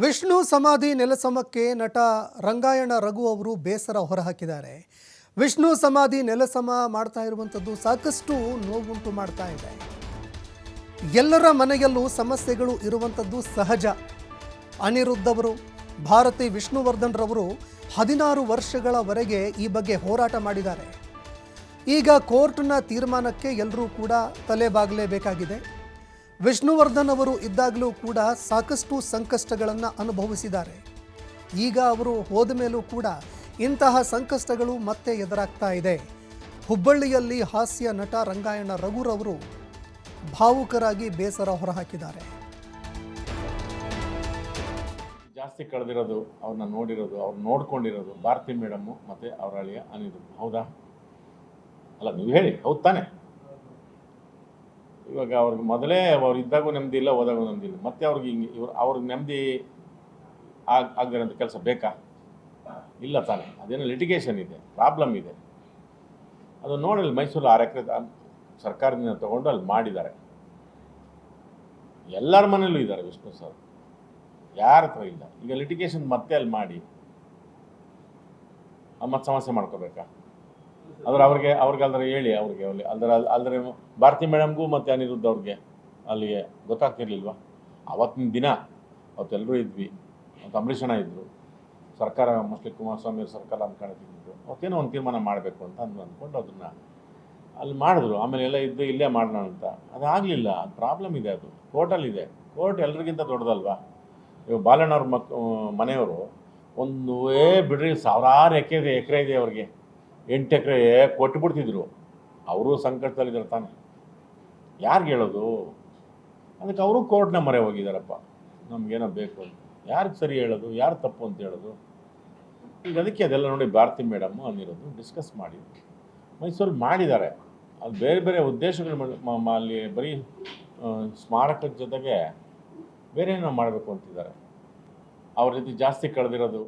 ವಿಷ್ಣು ಸಮಾಧಿ ನೆಲಸಮಕ್ಕೆ ನಟ ರಂಗಾಯಣ ರಘು ಅವರು ಬೇಸರ ಹೊರಹಾಕಿದ್ದಾರೆ. ವಿಷ್ಣು ಸಮಾಧಿ ನೆಲಸಮ ಮಾಡ್ತಾ ಇರುವಂಥದ್ದು ಸಾಕಷ್ಟು ನೋವುಂಟು ಮಾಡ್ತಾ ಇದೆ. ಎಲ್ಲರ ಮನೆಯಲ್ಲೂ ಸಮಸ್ಯೆಗಳು ಇರುವಂಥದ್ದು ಸಹಜ. ಅನಿರುದ್ಧವರು ಭಾರತಿ ವಿಷ್ಣುವರ್ಧನ್ ರವರು ಹದಿನಾರು ವರ್ಷಗಳವರೆಗೆ ಈ ಬಗ್ಗೆ ಹೋರಾಟ ಮಾಡಿದ್ದಾರೆ. ಈಗ ಕೋರ್ಟ್ನ ತೀರ್ಮಾನಕ್ಕೆ ಎಲ್ಲರೂ ಕೂಡ ತಲೆಬಾಗಲೇಬೇಕಾಗಿದೆ. ವಿಷ್ಣುವರ್ಧನ್ ಅವರು ಇದ್ದಾಗಲೂ ಕೂಡ ಸಾಕಷ್ಟು ಸಂಕಷ್ಟಗಳನ್ನು ಅನುಭವಿಸಿದ್ದಾರೆ. ಈಗ ಅವರು ಹೋದ ಮೇಲೂ ಕೂಡ ಇಂತಹ ಸಂಕಷ್ಟಗಳು ಮತ್ತೆ ಎದುರಾಗ್ತಾ ಇದೆ. ಹುಬ್ಬಳ್ಳಿಯಲ್ಲಿ ಹಾಸ್ಯ ನಟ ರಂಗಾಯಣ ರಘುರವರು ಭಾವುಕರಾಗಿ ಬೇಸರ ಹೊರಹಾಕಿದ್ದಾರೆ. ಜಾಸ್ತಿ ಕಳೆದಿರೋದು ಅವ್ರನ್ನ ನೋಡಿರೋದು, ಅವ್ರು ನೋಡ್ಕೊಂಡಿರೋದು ಭಾರತಿ ಮೇಡಮ್ಮು ಮತ್ತು ಅವರ ಅಳಿಯ ಅನಿರುದ್ಧ ಹೌದಾ? ಅಲ್ಲ, ನೀವು ಹೇಳಿ, ಹೌದು ತಾನೆ? ಇವಾಗ ಅವ್ರಿಗೆ ಮೊದಲೇ ಅವ್ರು ಇದ್ದಾಗೂ ನೆಮ್ಮದಿ ಇಲ್ಲ, ಹೋದಾಗೂ ನೆಮ್ಮದಿ ಇಲ್ಲ. ಮತ್ತೆ ಅವ್ರಿಗೆ ಹಿಂಗೆ ಇವ್ರು, ಅವ್ರಿಗೆ ನೆಮ್ಮದಿ ಆಗ ಆಗದಿರೋಂಥ ಕೆಲಸ ಬೇಕಾ? ಇಲ್ಲ ತಾನೆ. ಅದೇನೋ ಲಿಟಿಗೇಷನ್ ಇದೆ ಪ್ರಾಬ್ಲಮ್ ಇದೆ. ಅದು ನೋಡಿ ಮೈಸೂರು ಆರು ಎಕರೆ ಸರ್ಕಾರದಿಂದ ತಗೊಂಡು ಅಲ್ಲಿ ಮಾಡಿದ್ದಾರೆ. ಎಲ್ಲರ ಮನೇಲೂ ಇದ್ದಾರೆ ವಿಷ್ಣು ಸರ್. ಯಾರ ಹತ್ರ ಇಲ್ಲ. ಈಗ ಲಿಟಿಗೇಷನ್ ಮತ್ತೆ ಅಲ್ಲಿ ಮಾಡಿ. ಮತ್ತೆ ಸಮಸ್ಯೆ ಮಾಡ್ಕೋಬೇಕಾ? ಅದ್ರ ಅವ್ರಿಗೆ ಅವ್ರಿಗೆ ಅಲ್ದ್ರೆ ಹೇಳಿ ಅವ್ರಿಗೆ ಅಲ್ಲಿ ಅಲ್ದ್ರ, ಅಲ್ದ್ರೆ ಭಾರತಿ ಮೇಡಮ್ಗೂ ಮತ್ತು ಅನಿರುದ್ಧ ಅವ್ರಿಗೆ ಅಲ್ಲಿಗೆ ಗೊತ್ತಾಗ್ತಿರ್ಲಿಲ್ವಾ? ಅವತ್ತಿನ ದಿನ ಅವತ್ತೆಲ್ಲರೂ ಇದ್ವಿ ಮತ್ತು ಅಂಬರೀಷ್ ಅಣ್ಣ ಇದ್ದರು ಸರ್ಕಾರ ಮೋಸ್ಟ್ಲಿ ಕುಮಾರಸ್ವಾಮಿ ಸರ್ಕಾರ ಅಂದ್ಕೊಂಡಿದ್ದು ಅವತ್ತೇನೋ ಒಂದು ತೀರ್ಮಾನ ಮಾಡಬೇಕು ಅಂತ ಅಂದು ಅಂದ್ಕೊಂಡು ಅದನ್ನು ಅಲ್ಲಿ ಮಾಡಿದ್ರು. ಆಮೇಲೆ ಎಲ್ಲ ಇದ್ದು ಇಲ್ಲೇ ಮಾಡೋಣ ಅಂತ. ಅದಾಗಲಿಲ್ಲ ಪ್ರಾಬ್ಲಮ್ ಇದೆ ಅದು. ಕೋರ್ಟಲ್ಲಿದೆ ಕೋರ್ಟ್ ಎಲ್ರಿಗಿಂತ ದೊಡ್ಡದಲ್ವಾ? ಇವಾಗ ಬಾಲಣ್ಣವ್ರ ಮಕ್, ಮನೆಯವರು ಒಂದು ಏ ಬಿಡ್ರಿ, ಸಾವಿರಾರು ಎಕರೆ ಎಕರೆ ಇದೆ ಅವ್ರಿಗೆ. ಎಂಟು ಎಕರೆ ಕೊಟ್ಬಿಡ್ತಿದ್ರು ಅವರು ಸಂಕಟದಲ್ಲಿದ್ದಾರೆ ತಾನೆ. ಯಾರು ಹೇಳೋದು? ಅದಕ್ಕೆ ಅವರು ಕೋರ್ಟ್ನ ಮರೆ ಹೋಗಿದ್ದಾರಪ್ಪ ನಮಗೇನೋ ಬೇಕು ಅಂತ. ಯಾರಿಗೆ ಸರಿ ಹೇಳೋದು? ಯಾರು ತಪ್ಪು ಅಂತ ಹೇಳೋದು? ಈಗ ಅದಕ್ಕೆ ಅದೆಲ್ಲ ನೋಡಿ ಭಾರತಿ ಮೇಡಮ್ಮು ಅಲ್ಲಿರೋದು ಡಿಸ್ಕಸ್ ಮಾಡಿ. ಮೈಸೂರು ಮಾಡಿದ್ದಾರೆ. ಅದು ಬೇರೆ ಬೇರೆ ಉದ್ದೇಶಗಳು ಅಲ್ಲಿ ಬರೀ ಸ್ಮಾರಕದ ಜೊತೆಗೆ ಬೇರೆ ಏನೋ ಮಾಡಬೇಕು ಅಂತಿದ್ದಾರೆ. ಅವ್ರ ಜೊತೆ ಜಾಸ್ತಿ ಕಳೆದಿರೋದು.